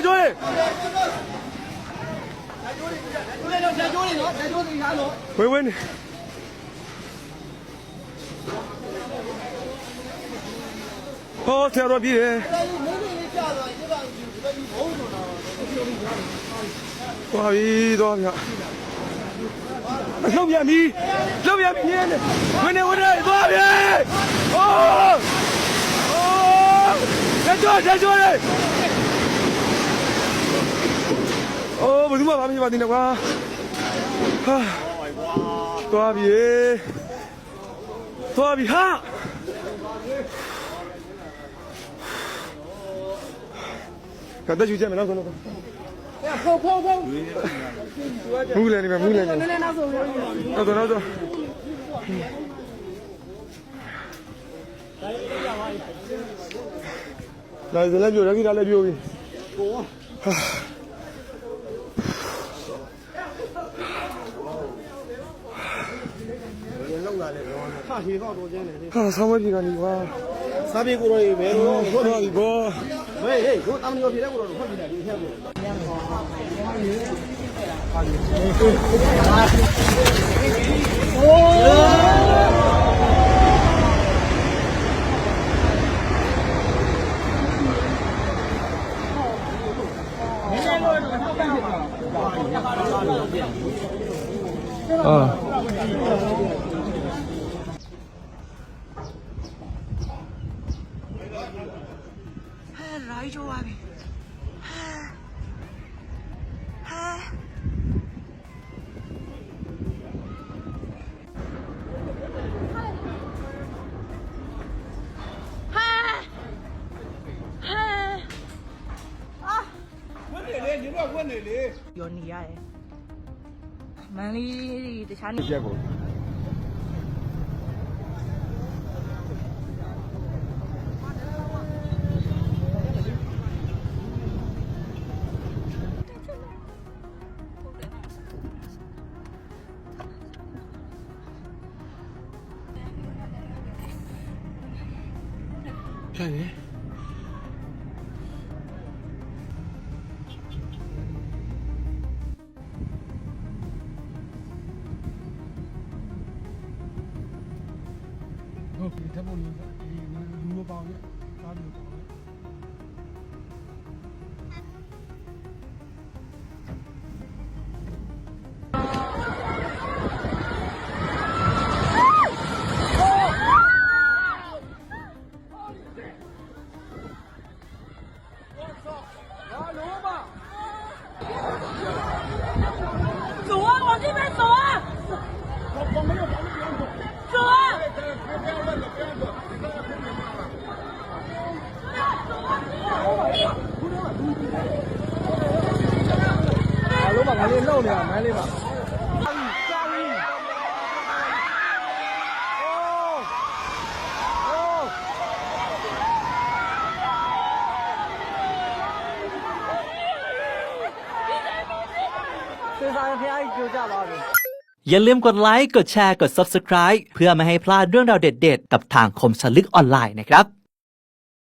လက်ကျွေးလက်ကျိုးလေးနော်လက်ကျိုးလေးရလို့ဝေးဝေးနေဟောဆရာတော်ပြည်တယ်မင်းလေးကြာသွားဒီကောင်ဒီဘက်ဒီဘုံဆိုတာသွားပြီသွားပြီလှုပ်ပြန်ပြီလှုပ်ပြန်ပြီနေဝင်နေဝင်နေသွားပြီဟောဟောလက်ကျွေးလက်ကျွေးလေအိုးဘယ်သူ မှမဖြစ်ပါသေးနဲ့ကွာဟာသွားပြီသွားပြီဟာကတည်းကယူချက်မလားဆိုတော့ဖုံဖုံဖုံမူးလည်းနေမှာမူးလည်းနေနည်းနည်းနောက်ဆုံးလို့တော့တော့တော့လာစလည်းပြောရကြီးလာလည်းပြောပြီဟာ ဆောင်းမပြေကနေကွာစာပေကိုတော့ဘယ်လိုဟုတ်ပါပြီဘောဟေးဟေးကိုတမ်းလို့ပြတဲ့ကိုတော့ဖတ်ပြတယ်ဒီချက်ကိုအာဟဲရိုင်းချိုးပါပြီဟဲ 啊！嗨，来就玩啊！嗨！嗨！嗨！嗨！啊！问里？你乱问哪里？要你丫！Manggil dia? 哦，你不容，你你如果把我们把。 လုံးမငါလေးနှုတ်နေတာမန်းလေးပါ စေစာဖျားကြီးကြိုကြပါပြီ อย่าลืมกดไลค์ กดแชร์ กด Subscribe เพื่อไม่ให้พลาดเรื่องราวเด็ดๆ กับทางคมสนลึกออนไลน์นะครับ